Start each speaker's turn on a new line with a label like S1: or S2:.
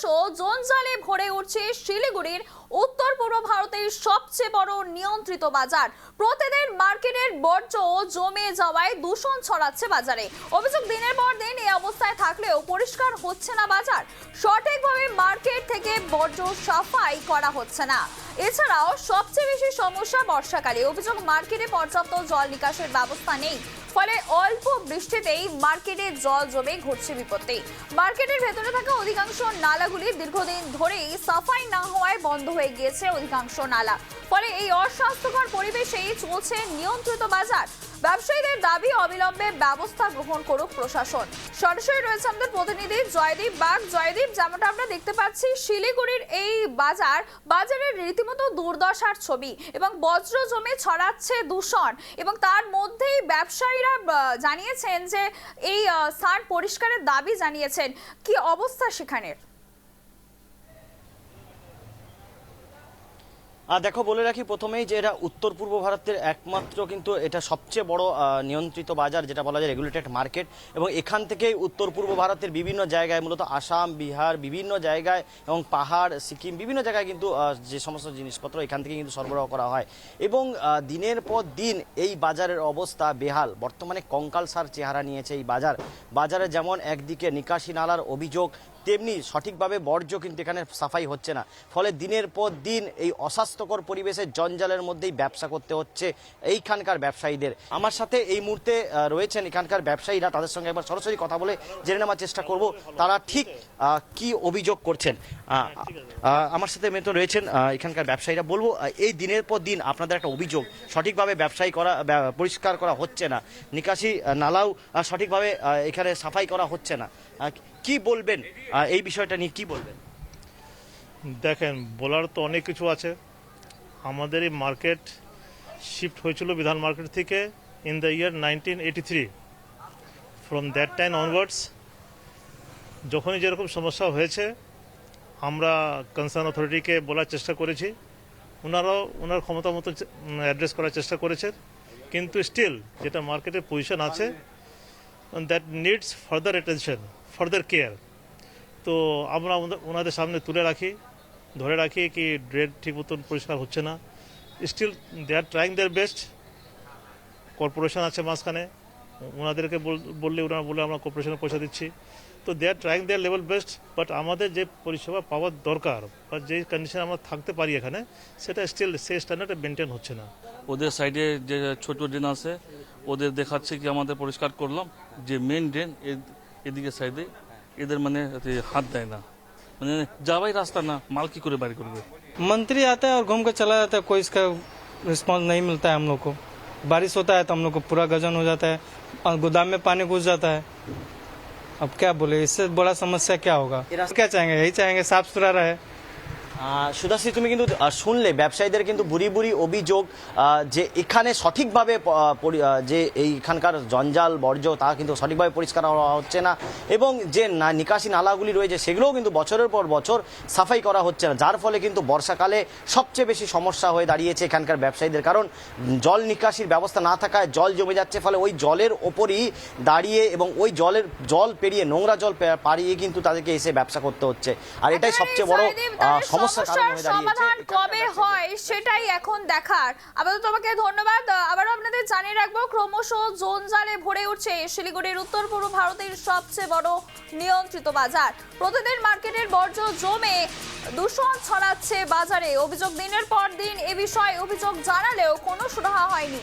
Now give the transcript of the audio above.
S1: ক্রমশ জঞ্জালে ভরে উঠছে শিলিগুড়ির উত্তর পূর্ব ভারতের সবচেয়ে বড় নিয়ন্ত্রিত বাজার। প্রতিদিন মার্কেটের বর্জ্য জমে যাওয়ায় দূষণ ছড়াচ্ছে বাজারে। অভিযোগ দিনের পর দিন এই অবস্থায় থাকলেও পরিষ্কার হচ্ছে না বাজার। সঠিকভাবে মার্কেট থেকে বর্জ্য সাফাই করা হচ্ছে না। এছাড়াও সবচেয়ে বেশি সমস্যা বর্ষাকালে। অভিযোগ, মার্কেটে পর্যাপ্ত জল নিকাশের ব্যবস্থা নেই। ফলে অল্প বৃষ্টিতেই মার্কেটে জল জমে ঘটছে বিপত্তি। মার্কেটের ভেতরে থাকা অধিকাংশ নালাগুলি দীর্ঘদিন ধরেই সাফাই না হওয়ায় বন্ধ হয়ে গিয়েছে অধিকাংশ নালা। ফলে এই অস্বাস্থ্যকর পরিবেশেই চলছে নিয়ন্ত্রিত বাজার। ব্যবসায়ীদের দাবি অবিলম্বে ব্যবস্থা গ্রহণ করুক প্রশাসন। সরাসরি রয়েছে আমাদের প্রতিনিধি জয়দীপ বাগ। জয়দীপ, যেমনটা আমরা দেখতে পাচ্ছি, শিলিগুড়ির এই বাজার, বাজারের রীতিমতো দুর্দশার ছবি এবং বজ্র জমে ছড়াচ্ছে দূষণ এবং তার মধ্যেই ব্যবসায়ীরা জানিয়েছেন যে এই স্থান পরিষ্কারের দাবি জানিয়েছেন। কি অবস্থা সেখানের?
S2: দেখো, বলে রাখি প্রথমেই যে এটা উত্তর পূর্ব ভারতের একমাত্র কিন্তু এটা সবচেয়ে বড় নিয়ন্ত্রিত বাজার, যেটা বলা যায় রেগুলেটেড মার্কেট এবং এখান থেকেই উত্তর পূর্ব ভারতের বিভিন্ন জায়গায়, মূলত আসাম, বিহার, বিভিন্ন জায়গায় এবং পাহাড়, সিকিম, বিভিন্ন জায়গায় কিন্তু যে সমস্ত জিনিসপত্র এখান থেকে কিন্তু সরবরাহ করা হয়। এবং দিনের পর দিন এই বাজারের অবস্থা বেহাল। বর্তমানে কঙ্কালসার চেহারা নিয়েছে এই বাজার। বাজারে যেমন একদিকে নিকাশি নালার অভিযোগ তেমনি সঠিকভাবে বর্জ্য কিন্তু এখানে সাফাই হচ্ছে না। ফলে দিনের পর দিন এই অস্বাস্থ্যকর পরিবেশে জঞ্জালের মধ্যেই ব্যবসা করতে হচ্ছে এইখানকার ব্যবসায়ীদের। আমার সাথে এই মুহূর্তে রয়েছেন এখানকার ব্যবসায়ীরা। তাদের সঙ্গে একবার সরাসরি কথা বলে জেনে নেওয়ার চেষ্টা করব তারা ঠিক কি অভিযোগ করছেন। আমার সাথে মেতো রয়েছেন এখানকার ব্যবসায়ীরা। বলব এই দিনের পর দিন আপনাদের একটা অভিযোগ, সঠিকভাবে ব্যবসায়ী করা পরিষ্কার করা হচ্ছে না। নিকাশি নালাও সঠিকভাবে এখানে সাফাই করা হচ্ছে না। কি বলবেন? এই বিষয়টা নিয়ে কি বলবেন?
S3: দেখেন, বলার তো অনেক কিছু আছে। আমাদের এই মার্কেট শিফট হয়েছিল বিধান মার্কেট থেকে in the year nineteen eighty three from that time onwards যখনই যেরকম সমস্যা হয়েছে, আমরা কনসার্ন অথরিটিকে বলার চেষ্টা করেছি। ওনারাও ওনার ক্ষমতা মতো অ্যাড্রেস করার চেষ্টা করেছেন কিন্তু স্টিল যেটা মার্কেটের পজিশন আছে that needs further attention further care তো আমরা ওনাদের- সামনে তুলে রাখি, ধরে রাখি কি ড্রেন ঠিক মতন পরিষ্কার হচ্ছে না। Still they are trying their best corporation আছে মাঝখানে। ওনাদেরকে বল- বললে ওনারা বলে আমরা কর্পোরেশনে পয়সা দিচ্ছি। তো they are trying their level best but আমাদের যে পরিষেবা পাওয়ার দরকার বা যে কন্ডিশনে আমরা থাকতে পারি এখানে, সেটা স্টিল সেই স্ট্যান্ডার্ডে মেনটেন হচ্ছে না।
S4: ওদের সাইডে যে ছোট ড্রেন আছে, ওদের দেখাচ্ছে কি আমাদের পরিষ্কার করলাম, যে মেন ড্রেন এদিকে সাইডে এদের মানে এতে হাত দেয় না মানে যাওয়াই রাস্তা না মাল কি করে বাড়ি করবে
S5: मंत्री आता है और घूम कर चला जाता है कोई इसका रिस्पांस नहीं मिलता है हम लोग को बारिश होता है तो हम लोग को पूरा गजन हो जाता है और गोदाम में पानी घुस जाता है अब क्या बोले इससे बड़ा समस्या क्या होगा
S2: ये रास्ता-
S5: क्या चाहेंगे यही चाहेंगे साफ सुथरा रहे
S2: আহ, সুধাশ্রী তুমি কিন্তু শুনলে ব্যবসায়ীদের কিন্তু বুড়ি বুড়ি অভিযোগ যে এখানে সঠিকভাবে যে এইখানকার জঞ্জাল বর্জ্য তা কিন্তু সঠিকভাবে পরিষ্কার করা হচ্ছে না। এবং যে না- নিকাশি নালাগুলি রয়েছে সেগুলোও কিন্তু বছরের পর বছর সাফাই করা হচ্ছে না। যার ফলে কিন্তু বর্ষাকালে সবচেয়ে বেশি সমস্যা হয়ে দাঁড়িয়েছে এখানকার ব্যবসায়ীদের। কারণ জল নিকাশির ব্যবস্থা না থাকায় জল জমে যাচ্ছে ফলে ওই জলের ওপরই দাঁড়িয়ে এবং ওই জলের জল পেরিয়ে নোংরা জল পাড়িয়ে কিন্তু তাদেরকে এসে ব্যবসা করতে হচ্ছে। আর এটাই সবচেয়ে বড়
S1: তাহলে
S2: সমস্যার
S1: সমাধান কবে হয় সেটাই এখন দেখার। আপাতত তোমাকে ধন্যবাদ। আবারও আপনাদের জানিয়ে রাখব ক্রমশ জঞ্জালে ভরে উঠছে শিলিগুড়ির উত্তর পূর্ব ভারতের সবচেয়ে বড় নিয়ন্ত্রিত বাজার। প্রতিদিন মার্কেটের বর্জ্য জমে দূষণ ছড়াচ্ছে বাজারে। অভিযোগ দিনের পর দিন এ বিষয়ে অভিযোগ জানালেও কোনো সুরাহা হয়নি।